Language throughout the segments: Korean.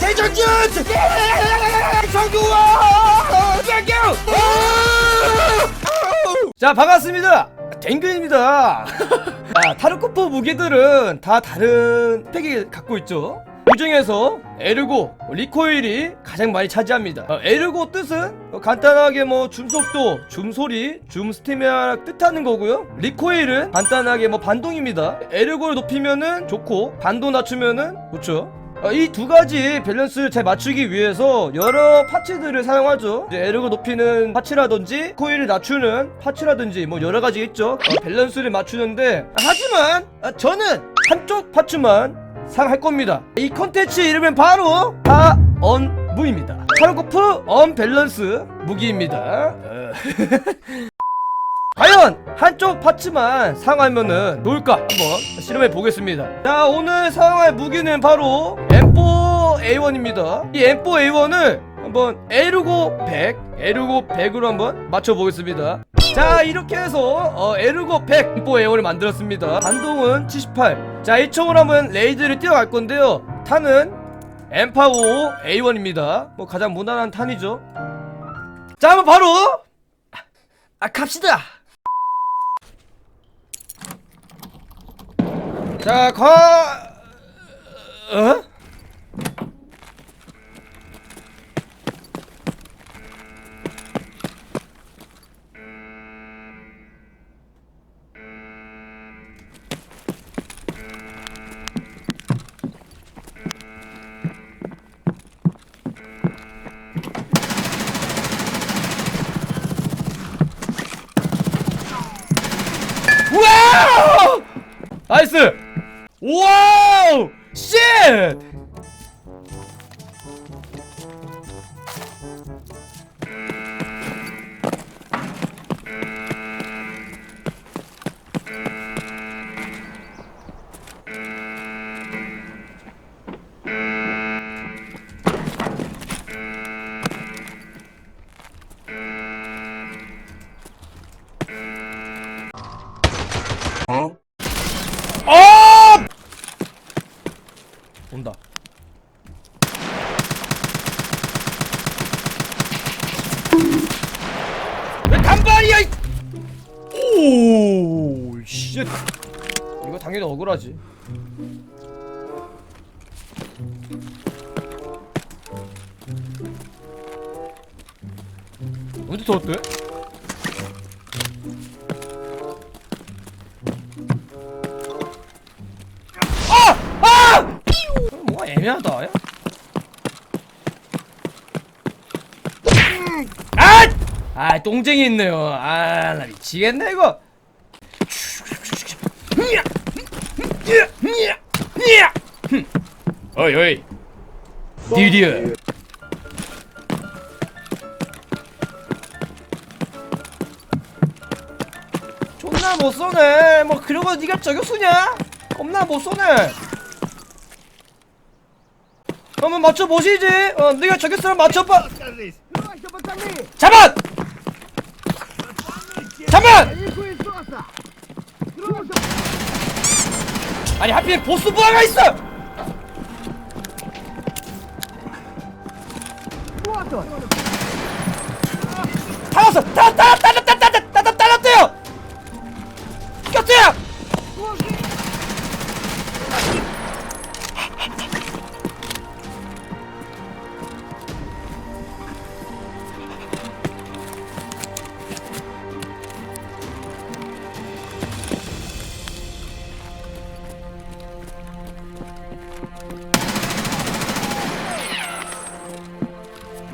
대전준 정규와 땡큐 자 반갑습니다. 댕근입니다. 아, 타르코프 무기들은 다 다른 스펙이 갖고 있죠. 그 중에서 에르고, 리코일이 가장 많이 차지합니다. 어, 에르고 뜻은 어, 간단하게 뭐 줌속도, 줌소리, 줌스티미아 뜻하는 거고요. 리코일은 간단하게 뭐 반동입니다. 에르고를 높이면은 좋고 반동 낮추면은 좋죠 이 두 가지 밸런스를 잘 맞추기 위해서 여러 파츠들을 사용하죠. 이제 에르고 높이는 파츠라든지 코일을 낮추는 파츠라든지 뭐 여러 가지 있죠. 어, 밸런스를 맞추는데 하지만 아, 저는 한쪽 파츠만 사용할 겁니다. 이 컨텐츠 이름은 바로 다언무입니다. 타르코프 언밸런스 무기입니다. 어. 과연 한쪽 파츠만 사용하면은 좋을까? 한번 실험해 보겠습니다. 자 오늘 사용할 무기는 바로 M4 A1입니다. 이 M4 A1을 한번 에르고 100 에르고 100으로 한번 맞춰 보겠습니다. 자 이렇게 해서 어, 에르고 100 M4 A1을 만들었습니다. 반동은 78자 이 총으로 한번 레이드를 뛰어갈 건데요. 탄은 M4 A1입니다. 뭐 가장 무난한 탄이죠. 자 한번 바로! 아 갑시다 자, 가... 어? 나이스! 와우! 쉣! 어! 이거 당연히 억울하지. 언제 들었대? 아! 아! 뭐가 애매하다. 야? 아! 아, 똥쟁이 있네요. 아, 나 미치겠네 이거. 어이 어이. 디디어. 존나 못 쏘네. 뭐 그러고 네가 저격수냐? 겁나 못 쏘네. 한번 맞춰 보시지. 어, 네가 저격수랑 맞춰봐. 잡아! 잠깐! 아니 하필 보스 부하가 있어! 타왔어! 타! 타! 타!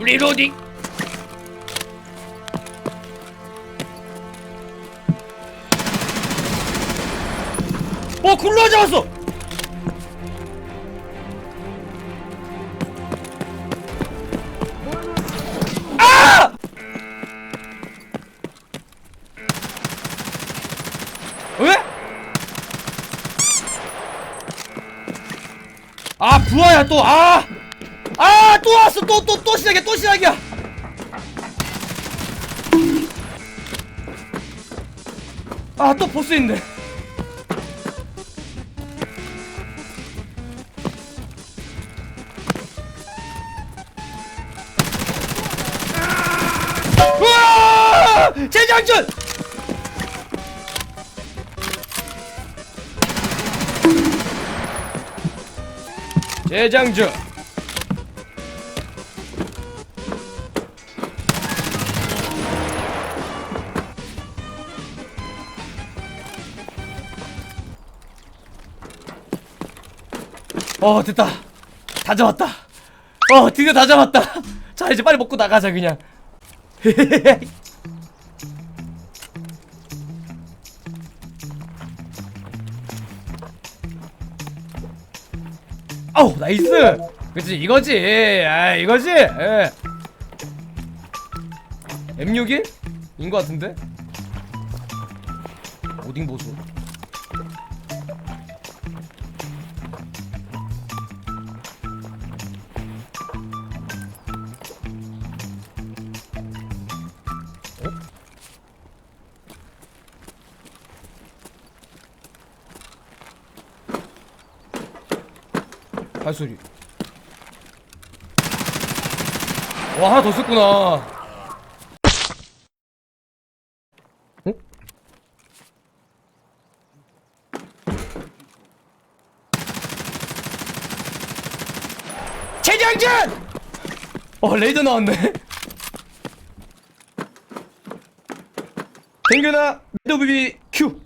리로딩 어 굴러 잡았어 아! 왜? 아 부하야 또 아! 아, 또 왔어. 또, 또, 또 시작이야. 또 시작이야. 아, 또 보스 있네. 재장전! 재장전! 어 됐다. 다 잡았다. 어 드디어 다 잡았다. 자 이제 빨리 먹고 나가자 그냥. 아우 나이스! 그치 이거지. 아 이거지. 예. M61? 인거 같은데? 오딩 보수 발소리 와 하나 더 썼구나 어? 재장전! 어 레이더 나왔네 댕균아 미더비비 큐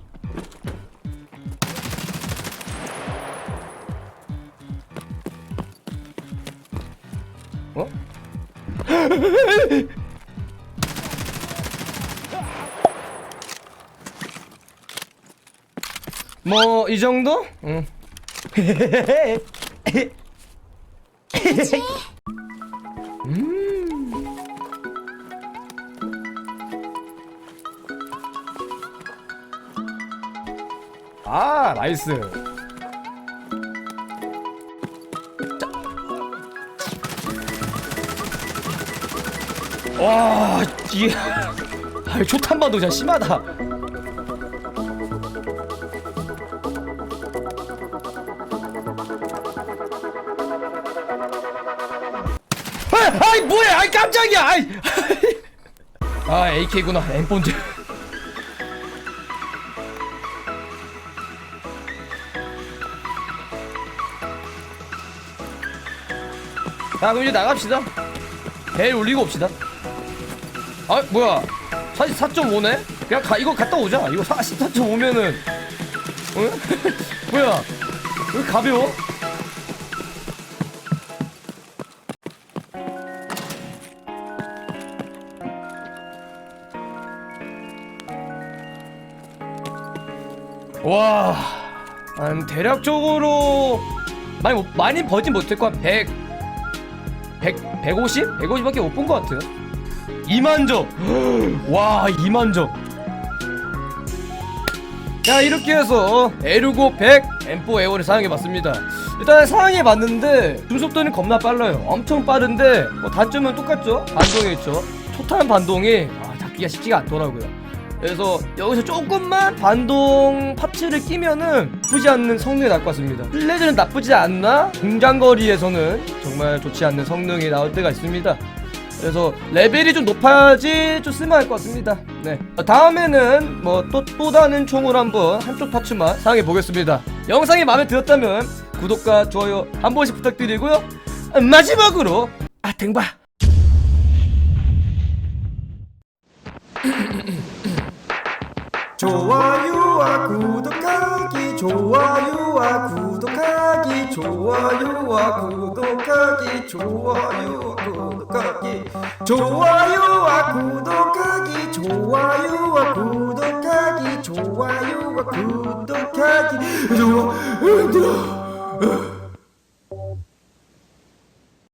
어? 뭐 이 정도? 응. 음. 아 나이스. 와, 이게 아, 초탄바도 진짜 심하다. 아, 아이 뭐야? 아이 깜짝이야. 아이. 아, AK구나. 엠본드. 자, 그럼 이제 나갑시다. 벨 올리고 옵시다. 아 뭐야 44.5네? 그냥 가 이거 갔다 오자 이거 44.5면은 어? 뭐야 왜 가벼워? 와 음, 대략적으로 많이 못- 많이 버진 못했고 한 100, 100, 150? 150밖에 못 본 것 같아요 2만 점! 와 2만 점! 자 이렇게 해서 에르고 100 M4 A1을 사용해봤습니다 일단 사용해봤는데 중속도는 겁나 빨라요 엄청 빠른데 뭐 단점은 똑같죠? 반동이 있죠 초탄 반동이 아, 잡기가 쉽지가 않더라고요 그래서 여기서 조금만 반동 파츠를 끼면은 나쁘지 않는 성능이 나올 것 같습니다 플레즈는 나쁘지 않나 공장거리에서는 정말 좋지 않는 성능이 나올 때가 있습니다 그래서 레벨이 좀 높아지 좀 쓸만할 것 같습니다. 네. 어, 다음에는 뭐또 또 다른 총으로 한번 한쪽 파츠만 사용해 보겠습니다. 영상이 마음에 들었다면 구독과 좋아요 한 번씩 부탁드리고요. 아, 마지막으로 아 댕바. 좋아요와 구독하기 좋아요와 구독하기 좋아요와 구독하기 좋아요와 구독하기 좋아요와 구독하기 좋아요와 구독하기 좋아요와 구독하기. 좋아 힘들어